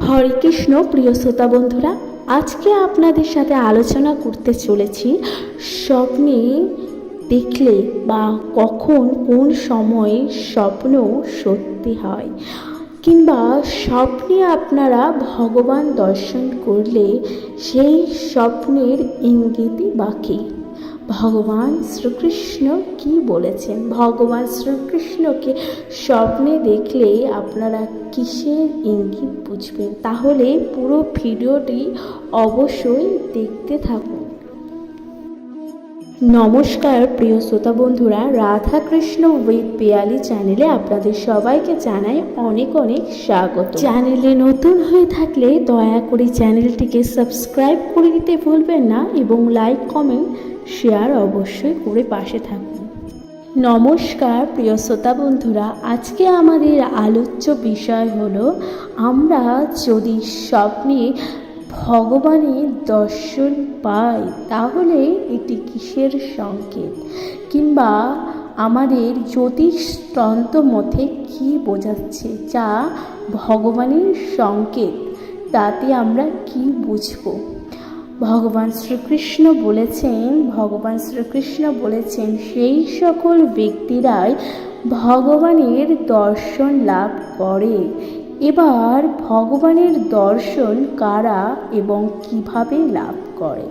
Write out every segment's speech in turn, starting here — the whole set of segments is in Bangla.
হরে কৃষ্ণ, প্রিয় শ্রোতা বন্ধুরা, আজকে আপনাদের সাথে আলোচনা করতে চলেছি স্বপ্নে দেখলে বা কখন কোন সময়ে স্বপ্ন সত্যি হয় কিংবা স্বপ্নে আপনারা ভগবান দর্শন করলে সেই স্বপ্নের ইঙ্গিতই বাকি ভগবান শ্রীকৃষ্ণ কি বলেছেন? ভগবান শ্রীকৃষ্ণকে স্বপ্নে দেখলে আপনারা কিসের ইঙ্গিত বুঝবেন? তাহলে পুরো ভিডিওটি অবশ্যই দেখতে থাকুন। নমস্কার, প্রিয় শ্রোতা বন্ধুরা রাধা কৃষ্ণ উইথ পিয়ালি চ্যানেলে আপনাদের সবাইকে জানাই অনেক অনেক স্বাগত। চ্যানেলে নতুন হয়ে থাকলে দয়া করে চ্যানেলটিকে সাবস্ক্রাইব করে দিতে ভুলবেন না এবং লাইক, কমেন্ট শেয়ার অবশ্যই করে পাশে থাকুন। নমস্কার, প্রিয় শ্রোতা বন্ধুরা। আজকে আমাদের আলোচ্য বিষয় হলো, আমরা যদি স্বপ্নে ভগবানের দর্শন পাই, তাহলে এটি কিসের সংকেত? কিংবা আমাদের জ্যোতিষতন্ত্র মতে কী বোঝাচ্ছে যা ভগবানের সংকেত? তাতে আমরা কি বুঝব? ভগবান শ্রীকৃষ্ণ বলেছেন, ভগবান শ্রীকৃষ্ণ বলেছেন, সেই সকল ব্যক্তিরাই ভগবানের দর্শন লাভ করে। এবার ভগবানের দর্শন কারা এবং কীভাবে লাভ করে?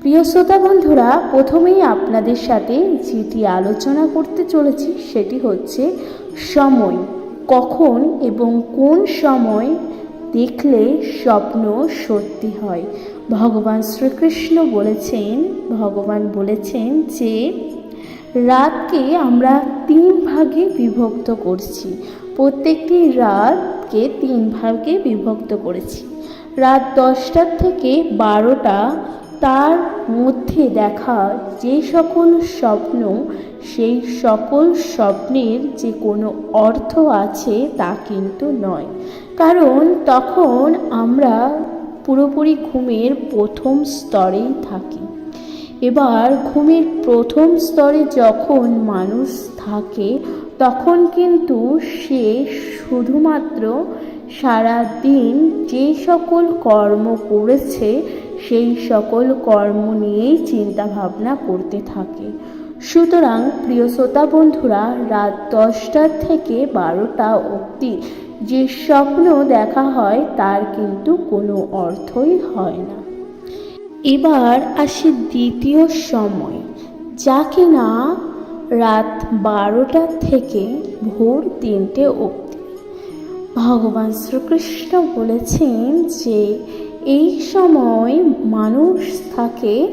প্রিয় শ্রোতা বন্ধুরা, প্রথমেই আপনাদের সাথে যেটি আলোচনা করতে চলেছি সেটি হচ্ছে সময়। কখন এবং কোন সময় দেখলে স্বপ্ন সত্যি হয়? ভগবান শ্রীকৃষ্ণ বলেছেন, ভগবান বলেছেন যে, রাতকে আমরা তিন ভাগে বিভক্ত করছি। প্রত্যেকটি রাতকে তিন ভাগে বিভক্ত করেছি। রাত দশটার থেকে বারোটা, তার মধ্যে দেখা যে সকল স্বপ্ন, সেই সকল স্বপ্নের যে কোনো অর্থ আছে তা কিন্তু নয়। কারণ তখন আমরা পুরোপুরি ঘুমের প্রথম স্তরেই থাকি। এবার ঘুমের প্রথম স্তরে যখন মানুষ থাকে, তখন কিন্তু সে শুধুমাত্র সারা দিন যে সকল কর্ম করেছে, সেই সকল কর্ম নিয়েই চিন্তা ভাবনা করতে থাকে। সুতরাং প্রিয় শ্রোতা বন্ধুরা, রাত দশটার থেকে বারোটা অবধি যে স্বপ্ন দেখা হয়, তার কিন্তু কোনো অর্থই হয় না। এবার আসি দ্বিতীয় সময়। যা কিনা রাত বারোটা থেকে ভোর তিনটে অবধি। ভগবান শ্রীকৃষ্ণ বলেছেন যে, এই সময় মানুষ থাকে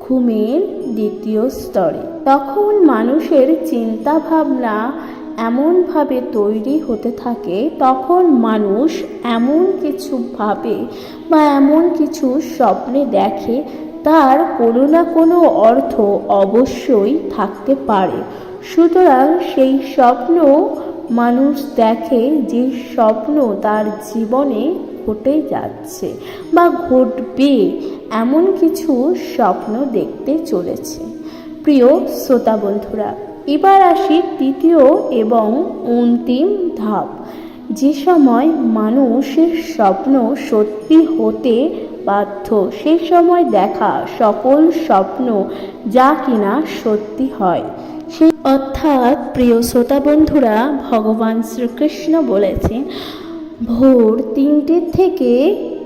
ঘুমের দ্বিতীয় স্তরে। তখন মানুষের চিন্তা ভাবনা এমনভাবে তৈরি হতে থাকে, তখন মানুষ এমন কিছু ভাবে বা এমন কিছু স্বপ্নে দেখে, তার কোনো না কোনো অর্থ অবশ্যই থাকতে পারে। সুতরাং সেই স্বপ্ন মানুষ দেখে যে স্বপ্ন তার জীবনে ঘটে যাচ্ছে বা ঘটবে, এমন কিছু স্বপ্ন দেখতে চলেছে। প্রিয় শ্রোতা বন্ধুরা এবার আসি তৃতীয় এবং অন্তিম ধাপ। যে সময় মানুষের স্বপ্ন সত্যি হতে বাধ্য সেই সময় দেখা সকল স্বপ্ন যা কিনা সত্যি হয়। সেই অর্থাৎ প্রিয় শ্রোতা বন্ধুরা, ভগবান শ্রীকৃষ্ণ বলেছেন, ভোর তিনটে থেকে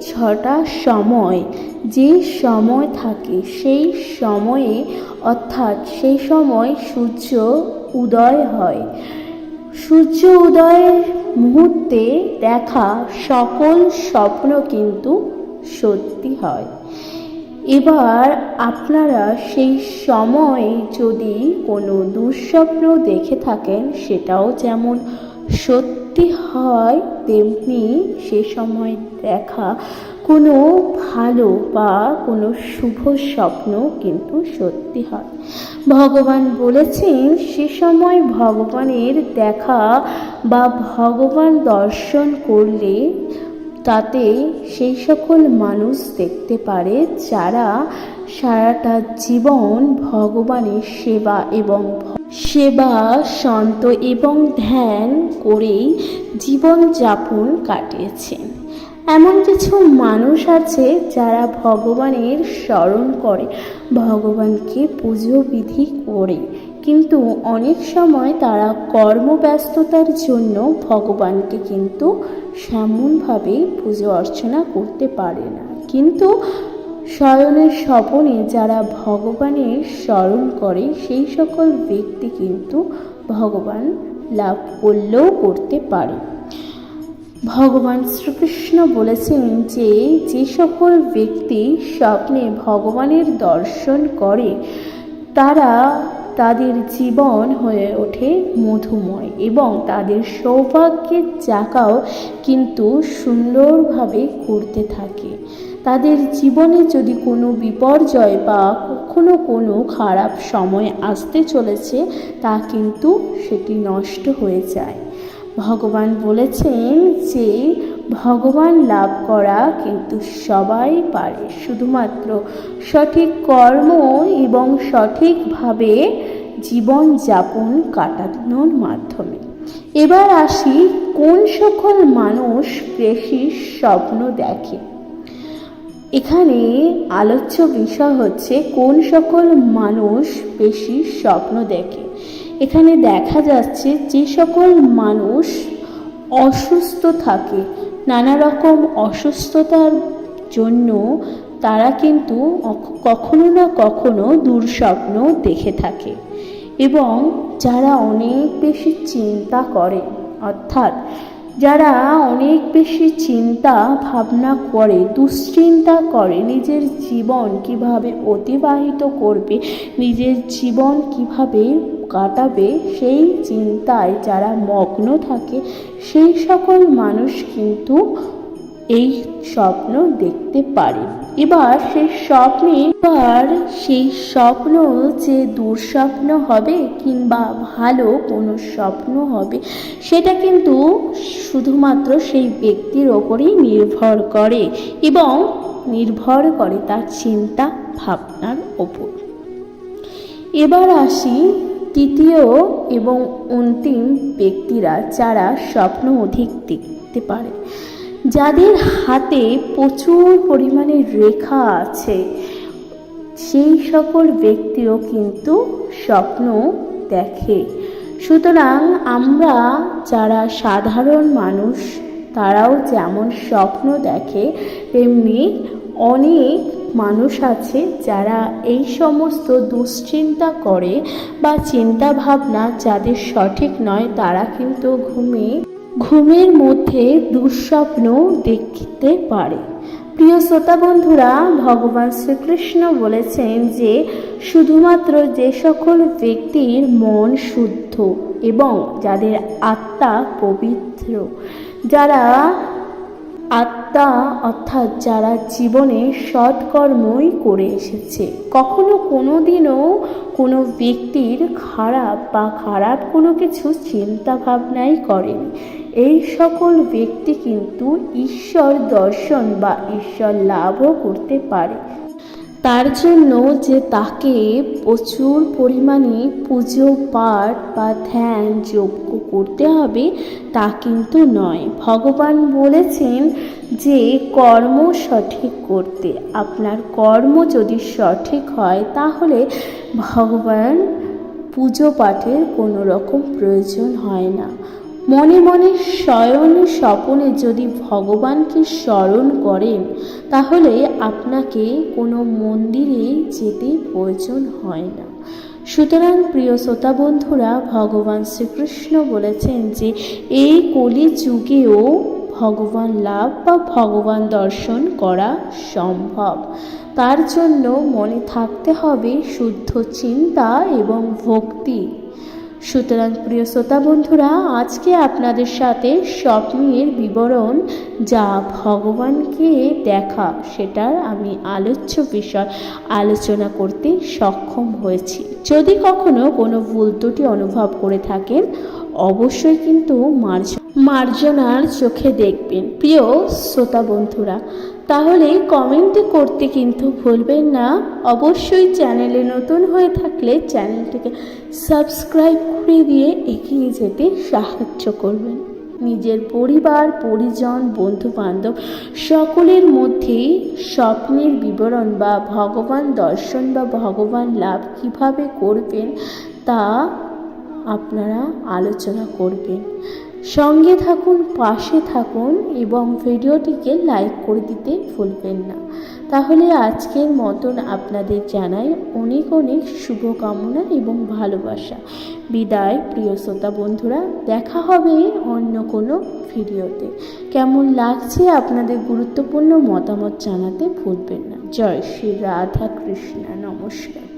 ছটা সময়। যে সময় থাকে, সেই সময়ে, অর্থাৎ সেই সময় সূর্য উদয় হয়। সূর্য উদয়ের মুহূর্তে দেখা সকল স্বপ্ন কিন্তু সত্যি হয়। এবার আপনারা সেই সময় যদি কোনো দুঃস্বপ্ন দেখে থাকেন, সেটাও যেমন সত্যি হয়, তেমনি সে সময় দেখা। কোনো ভালো বা কোনো শুভ স্বপ্ন কিন্তু সত্যি হয়। ভগবান বলেছেন, সে সময় ভগবানের দেখা বা ভগবান দর্শন করলে তাতে সেই সকল মানুষ দেখতে পারে যারা সারাটা জীবন ভগবানের সেবা এবং সেবা সন্ত এবং ধ্যান করেই জীবনযাপন কাটিয়েছেন। এমন কিছু মানুষ আছে যারা ভগবানের স্মরণ করে, ভগবানকে পুজো বিধি করে। কিন্তু অনেক সময় তারা কর্মব্যস্ততার জন্য ভগবানকে কিন্তু সেমনভাবে পুজো অর্চনা করতে পারে না। কিন্তু শয়নের স্বপনে যারা ভগবানের স্মরণ করে, সেই সকল ব্যক্তি কিন্তু ভগবান লাভ করলেও করতে পারে। ভগবান শ্রীকৃষ্ণ বলেছেন যে যে সকল ব্যক্তি স্বপ্নে ভগবানের দর্শন করে, তারা তাদের জীবন হয়ে ওঠে মধুময় এবং তাদের সৌভাগ্যের চাকাও কিন্তু সুন্দরভাবে করতে থাকে। তাদের জীবনে যদি কোনো বিপর্যয় বা কখনো কোনো খারাপ সময় আসতে চলেছে, তা কিন্তু সেটি নষ্ট হয়ে যায়। ভগবান বলেছেন যে, ভগবান লাভ করা কিন্তু সবাই পারে। শুধুমাত্র সঠিক কর্ম এবং সঠিকভাবে জীবনযাপন কাটানোর মাধ্যমে। এবার আসি, কোন সকল মানুষ বেশি স্বপ্ন দেখে? এখানে আলোচ্য বিষয় হচ্ছে, কোন সকল মানুষ বেশি স্বপ্ন দেখে? এখানে দেখা যাচ্ছে যে সকল মানুষ অসুস্থ থাকে। নানা রকম অসুস্থতার জন্য তারা কিন্তু কখনো না কখনো দুঃস্বপ্ন দেখে থাকে। এবং যারা অনেক বেশি চিন্তা করে, অর্থাৎ যারা অনেক বেশি চিন্তা ভাবনা করে, দুশ্চিন্তা করে, নিজের জীবন কীভাবে অতিবাহিত করবে, নিজের জীবন কীভাবে কাটাবে সেই চিন্তায় যারা মগ্ন থাকে, সেই সকল মানুষ কিন্তু এই স্বপ্ন দেখতে পারে। এবার সেই স্বপ্নে, এবার সেই স্বপ্ন যে দুঃস্বপ্ন হবে কিংবা ভালো কোনো স্বপ্ন হবে, সেটা কিন্তু শুধুমাত্র সেই ব্যক্তির ওপরেই নির্ভর করে এবং নির্ভর করে তার চিন্তা ভাবনার ওপর। এবার আসি তৃতীয় এবং অন্তিম ব্যক্তিরা যারা স্বপ্ন অধিক দেখতে পারে। যাদের হাতে প্রচুর পরিমাণে রেখা আছে, সেই সকল ব্যক্তিও কিন্তু স্বপ্ন দেখে। সুতরাং আমরা যারা সাধারণ মানুষ, তারাও যেমন স্বপ্ন দেখে, তেমনি অনেক মানুষ আছে যারা এই সমস্ত দুশ্চিন্তা করে বা চিন্তা ভাবনা যাদের সঠিক নয়, তারা কিন্তু ঘুমে, ঘুমের মধ্যে দুঃস্বপ্ন দেখতে পারে। প্রিয় শ্রোতা বন্ধুরা, ভগবান শ্রীকৃষ্ণ বলেছেন যে শুধুমাত্র যে সকল ব্যক্তির মন শুদ্ধ এবং যাদের আত্মা পবিত্র, যারা আত্মা অর্থাৎ যারা জীবনে সৎকর্মই করে এসেছে, কখনো কোনো দিনও কোনো ব্যক্তির খারাপ বা খারাপ কোনো কিছু চিন্তা ভাবনাই করেনি। এই সকল ব্যক্তি কিন্তু ঈশ্বর দর্শন বা ঈশ্বর লাভও করতে পারে। তার জন্য যে তাকে প্রচুর পরিমাণে পুজো, পাঠ বা ধ্যান যজ্ঞ করতে হবে তা কিন্তু নয়। ভগবান বলেছেন যে কর্ম সঠিক করতে, আপনার কর্ম যদি সঠিক হয়, তাহলে ভগবান পুজো পাঠের কোনো রকম প্রয়োজন হয় না। মনে মনে শয়ন স্বপনে যদি ভগবানকে স্মরণ করেন, তাহলে আপনাকে কোনো মন্দিরে যেতে প্রয়োজন হয় না। সুতরাং প্রিয় শ্রোতা বন্ধুরা, ভগবান শ্রীকৃষ্ণ বলেছেন যে, এই কলি যুগেও ভগবান লাভ বা ভগবান দর্শন করা সম্ভব। তার জন্য মনে থাকতে হবে শুদ্ধ চিন্তা এবং ভক্তি। সুতরাং প্রিয় শ্রোতা বন্ধুরা, আজকে আপনাদের সাথে স্বপ্নের বিবরণ যা ভগবানকে দেখা, সেটার আমি আলোচ্য বিষয় আলোচনা করতে সক্ষম হয়েছি। যদি কখনো কোনো ভুল ত্রুটি অনুভব করে থাকেন, অবশ্যই কিন্তু মার্জ মার্জনার চোখে দেখবেন। প্রিয় শ্রোতা বন্ধুরা, তাহলে কমেন্ট করতে কিন্তু ভুলবেন না। অবশ্যই চ্যানেলে নতুন হয়ে থাকলে চ্যানেলটিকে সাবস্ক্রাইব করে দিয়ে এগিয়ে যেতে সাহায্য করবেন। নিজের পরিবার, পরিজন বন্ধু বান্ধব সকলের মধ্যেই স্বপ্নের বিবরণ বা ভগবান দর্শন বা ভগবান লাভ কীভাবে করবেন তা আপনারা আলোচনা করবেন। সঙ্গে থাকুন, পাশে থাকুন এবং ভিডিওটিকে লাইক করে দিতে ভুলবেন না। তাহলে আজকের মতন আপনাদের জানাই অনেক অনেক শুভকামনা এবং ভালোবাসা। বিদায়, প্রিয় শ্রোতা বন্ধুরা, দেখা হবে অন্য কোনো ভিডিওতে। কেমন লাগছে আপনাদের গুরুত্বপূর্ণ মতামত জানাতে ভুলবেন না। জয় শ্রী রাধা কৃষ্ণা নমস্কার।